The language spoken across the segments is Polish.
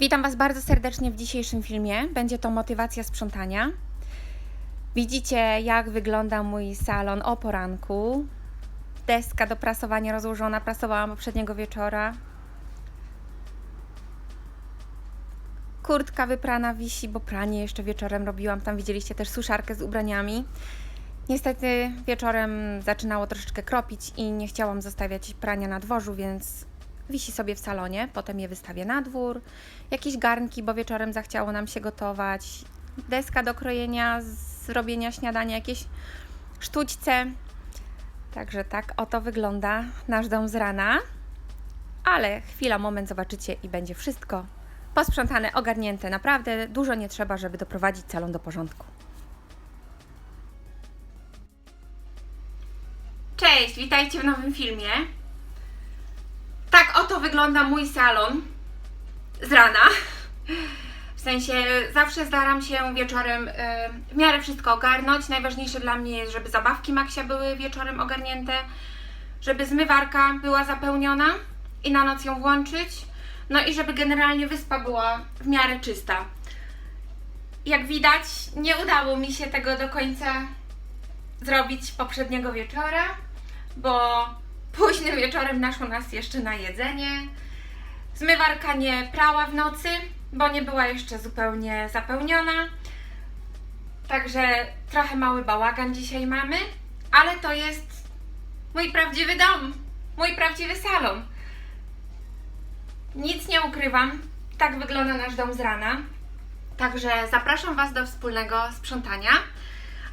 Witam Was bardzo serdecznie w dzisiejszym filmie. Będzie to motywacja sprzątania. Widzicie, jak wygląda mój salon o poranku. Deska do prasowania rozłożona, prasowałam poprzedniego wieczora. Kurtka wyprana wisi, bo pranie jeszcze wieczorem robiłam. Tam widzieliście też suszarkę z ubraniami. Niestety wieczorem zaczynało troszeczkę kropić i nie chciałam zostawiać prania na dworzu, więc wisi sobie w salonie. Potem je wystawię na dwór. Jakieś garnki, bo wieczorem zachciało nam się gotować. Deska do krojenia, zrobienia śniadania, jakieś sztućce. Także tak oto wygląda nasz dom z rana. Ale chwila, moment, zobaczycie i będzie wszystko posprzątane, ogarnięte. Naprawdę dużo nie trzeba, żeby doprowadzić salon do porządku. Cześć, witajcie w nowym filmie. Tak oto wygląda mój salon z rana. W sensie zawsze staram się wieczorem y, w miarę wszystko ogarnąć. Najważniejsze dla mnie jest, żeby zabawki Maksia były wieczorem ogarnięte, żeby zmywarka była zapełniona i na noc ją włączyć. No i żeby generalnie wyspa była w miarę czysta. Jak widać, nie udało mi się tego do końca zrobić poprzedniego wieczora, bo późnym wieczorem naszło nas jeszcze na jedzenie. Zmywarka nie prała w nocy, bo nie była jeszcze zupełnie zapełniona. Także trochę mały bałagan dzisiaj mamy, ale to jest mój prawdziwy dom, mój prawdziwy salon. Nic nie ukrywam, tak wygląda nasz dom z rana. Także zapraszam Was do wspólnego sprzątania.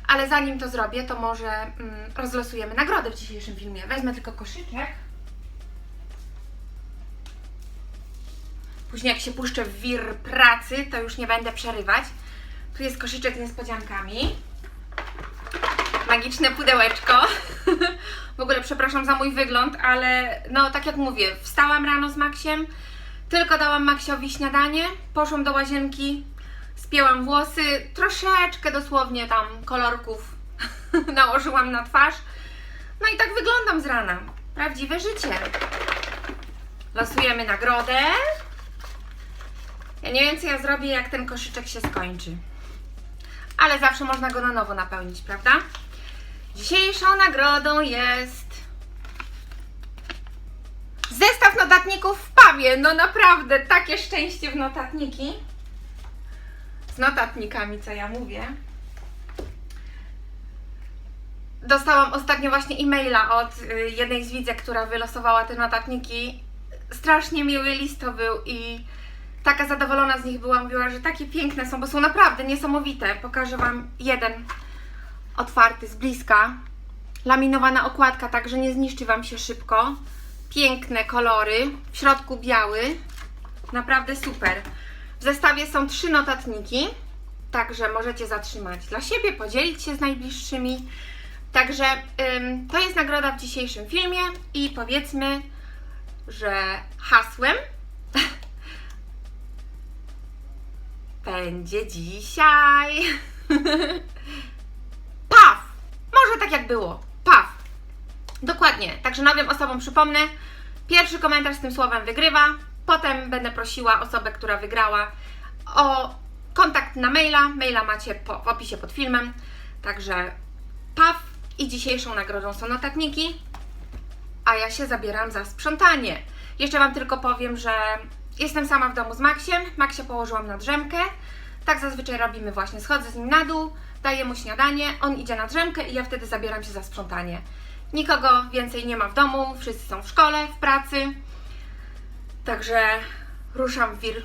Ale zanim to zrobię, to może mm, rozlosujemy nagrodę w dzisiejszym filmie. Wezmę tylko koszyczek. Później jak się puszczę w wir pracy, to już nie będę przerywać. Tu jest koszyczek z niespodziankami. Magiczne pudełeczko. w ogóle przepraszam za mój wygląd, ale no tak jak mówię, wstałam rano z Maksiem, tylko dałam Maksiowi śniadanie, poszłam do łazienki, spięłam włosy, troszeczkę dosłownie tam kolorków nałożyłam na twarz. No i tak wyglądam z rana. Prawdziwe życie. Losujemy nagrodę. Ja nie wiem, co ja zrobię, jak ten koszyczek się skończy. Ale zawsze można go na nowo napełnić, prawda? Dzisiejszą nagrodą jest zestaw notatników w pawie. No naprawdę, takie szczęście w notatniki z notatnikami, co ja mówię. Dostałam ostatnio właśnie e-maila od y, jednej z widzek, która wylosowała te notatniki. Strasznie miły list to był i taka zadowolona z nich byłam. Mówiła, że takie piękne są, bo są naprawdę niesamowite. Pokażę Wam jeden otwarty z bliska. Laminowana okładka, także nie zniszczy Wam się szybko. Piękne kolory, w środku biały. Naprawdę super. W zestawie są trzy notatniki, także możecie zatrzymać dla siebie, podzielić się z najbliższymi. Także ym, to jest nagroda w dzisiejszym filmie i powiedzmy, że hasłem będzie dzisiaj PAW! Może tak jak było. PAW! Dokładnie. Także nowym osobom przypomnę, pierwszy komentarz z tym słowem wygrywa. Potem będę prosiła osobę, która wygrała o kontakt na maila. Maila macie po, w opisie pod filmem. Także PAW i dzisiejszą nagrodą są notatniki, a ja się zabieram za sprzątanie. Jeszcze Wam tylko powiem, że jestem sama w domu z Maksiem. Maksia położyłam na drzemkę. Tak zazwyczaj robimy właśnie. Schodzę z nim na dół, daję mu śniadanie, on idzie na drzemkę i ja wtedy zabieram się za sprzątanie. Nikogo więcej nie ma w domu, wszyscy są w szkole, w pracy. Także ruszam w wir.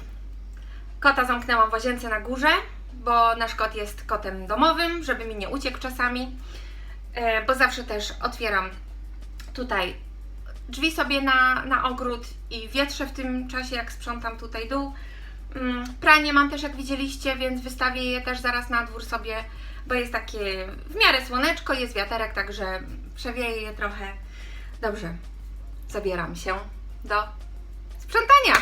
Kota zamknęłam w łazience na górze, bo nasz kot jest kotem domowym, żeby mi nie uciekł czasami. E, bo zawsze też otwieram tutaj drzwi sobie na, na ogród i wietrzę w tym czasie, jak sprzątam tutaj dół. Mm, Pranie mam też, jak widzieliście, więc wystawię je też zaraz na dwór sobie, bo jest takie w miarę słoneczko, jest wiaterek, także przewieję je trochę. Dobrze, zabieram się do sprzątania.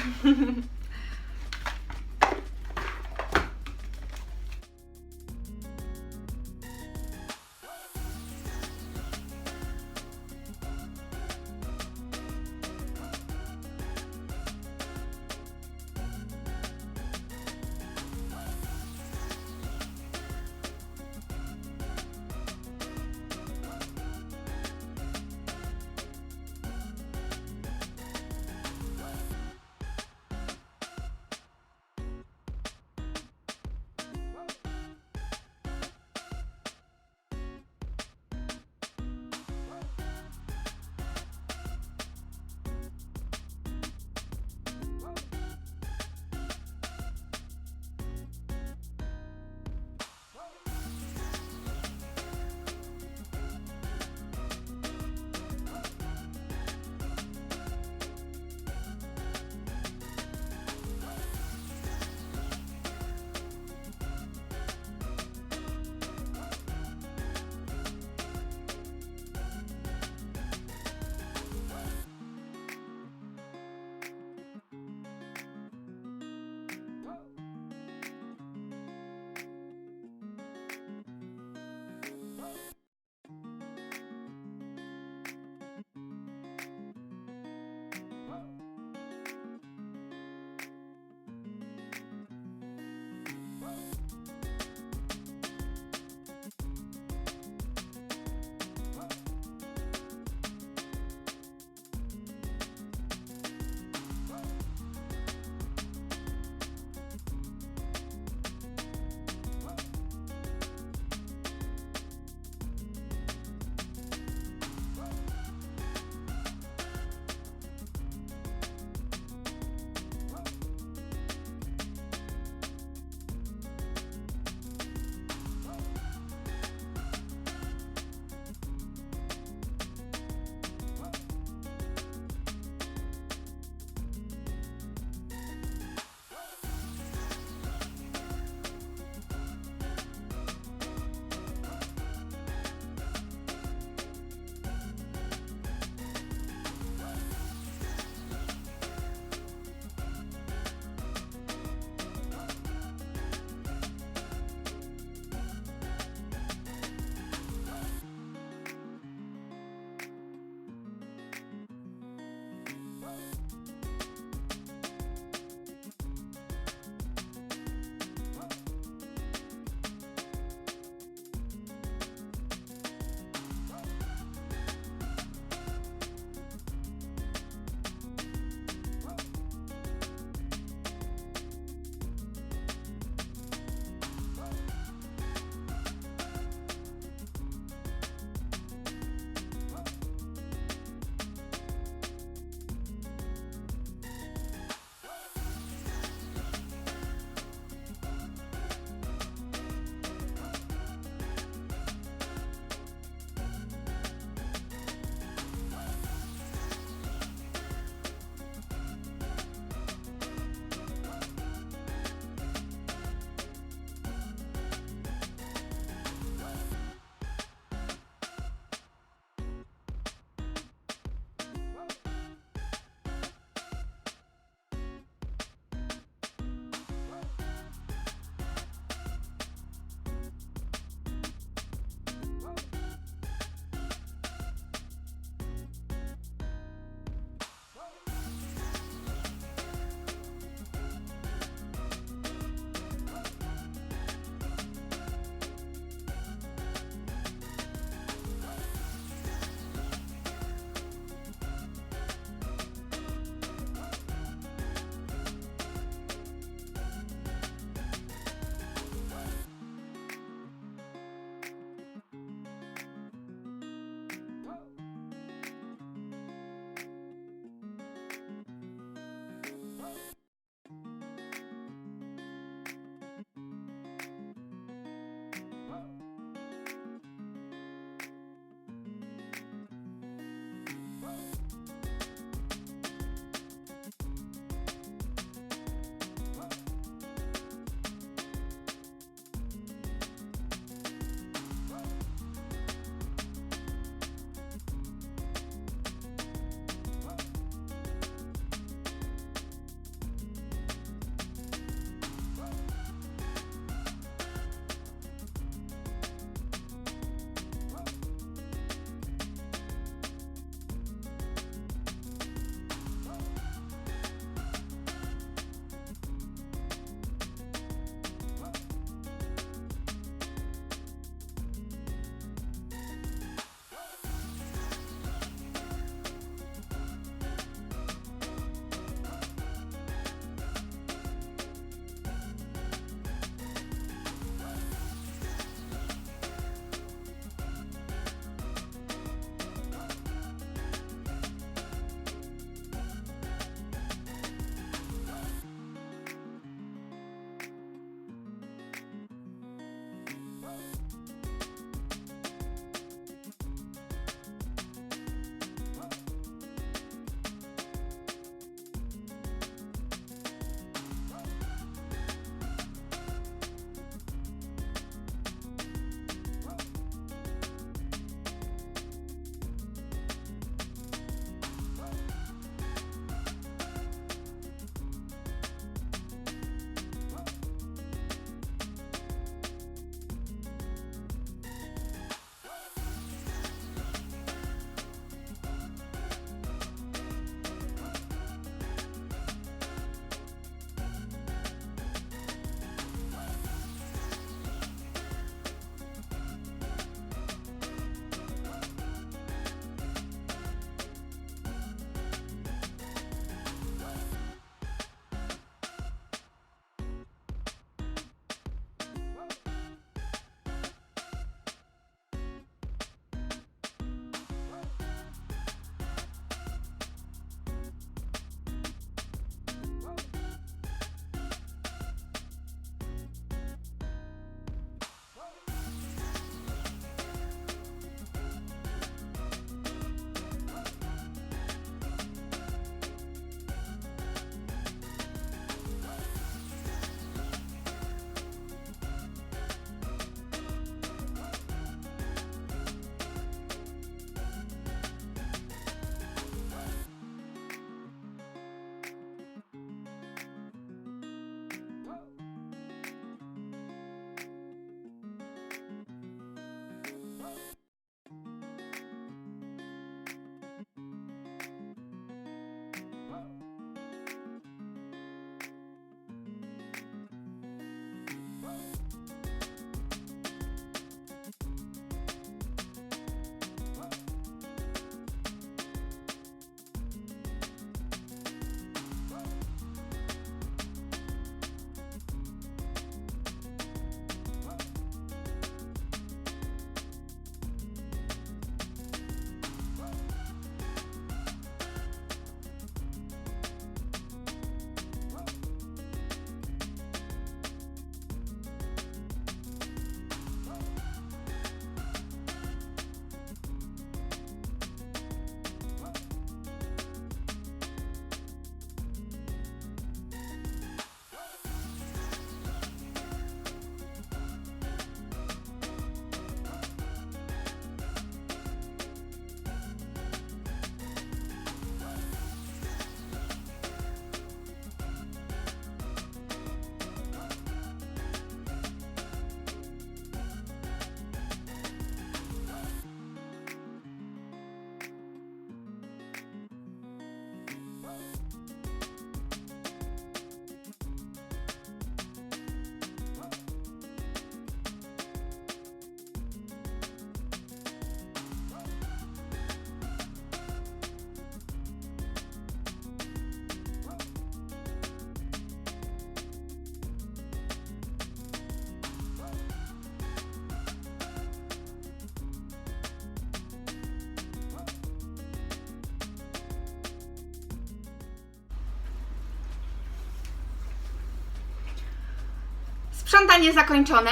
Sprzątanie zakończone.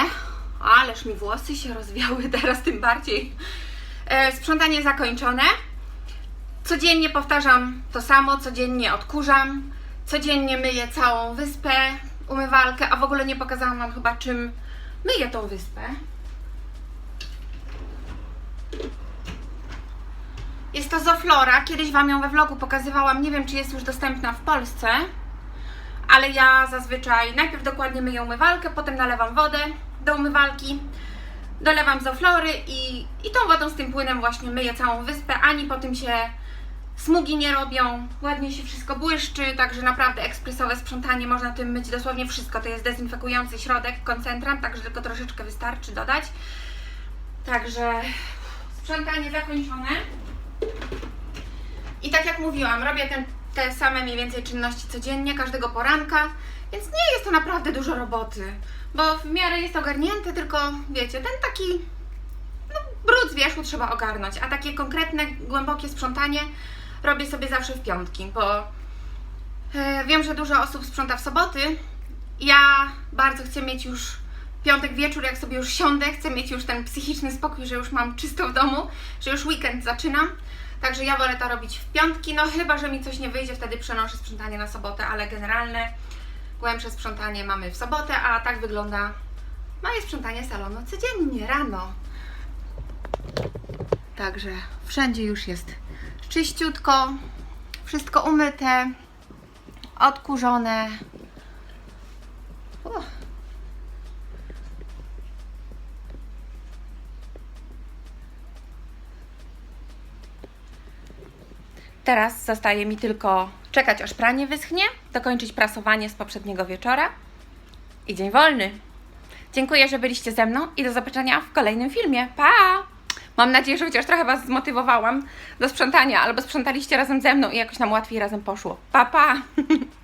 Ależ mi włosy się rozwiały teraz tym bardziej. E, sprzątanie zakończone. Codziennie powtarzam to samo, codziennie odkurzam, codziennie myję całą wyspę, umywalkę, a w ogóle nie pokazałam Wam chyba czym myję tą wyspę. Jest to Zoflora, kiedyś Wam ją we vlogu pokazywałam, nie wiem czy jest już dostępna w Polsce, ale ja zazwyczaj najpierw dokładnie myję umywalkę, potem nalewam wodę do umywalki, dolewam Zoflory i, i tą wodą z tym płynem właśnie myję całą wyspę, ani po tym się smugi nie robią, ładnie się wszystko błyszczy, także naprawdę ekspresowe sprzątanie, można tym myć dosłownie wszystko, to jest dezynfekujący środek, koncentrant, także tylko troszeczkę wystarczy dodać. Także sprzątanie zakończone. I tak jak mówiłam, robię ten, te same mniej więcej czynności codziennie, każdego poranka, więc nie jest to naprawdę dużo roboty, bo w miarę jest ogarnięte, tylko wiecie, ten taki no, brud z wierzchu trzeba ogarnąć, a takie konkretne, głębokie sprzątanie robię sobie zawsze w piątki, bo e, wiem, że dużo osób sprząta w soboty. Ja bardzo chcę mieć już piątek wieczór, jak sobie już siądę, chcę mieć już ten psychiczny spokój, że już mam czysto w domu, że już weekend zaczynam. Także ja wolę to robić w piątki, no chyba, że mi coś nie wyjdzie, wtedy przenoszę sprzątanie na sobotę, ale generalne głębsze sprzątanie mamy w sobotę, a tak wygląda moje sprzątanie salonu codziennie, rano. Także wszędzie już jest czyściutko, wszystko umyte, odkurzone. Teraz zostaje mi tylko czekać, aż pranie wyschnie, dokończyć prasowanie z poprzedniego wieczora i dzień wolny. Dziękuję, że byliście ze mną i do zobaczenia w kolejnym filmie. Pa! Mam nadzieję, że chociaż trochę Was zmotywowałam do sprzątania, albo sprzątaliście razem ze mną i jakoś nam łatwiej razem poszło. Pa, pa!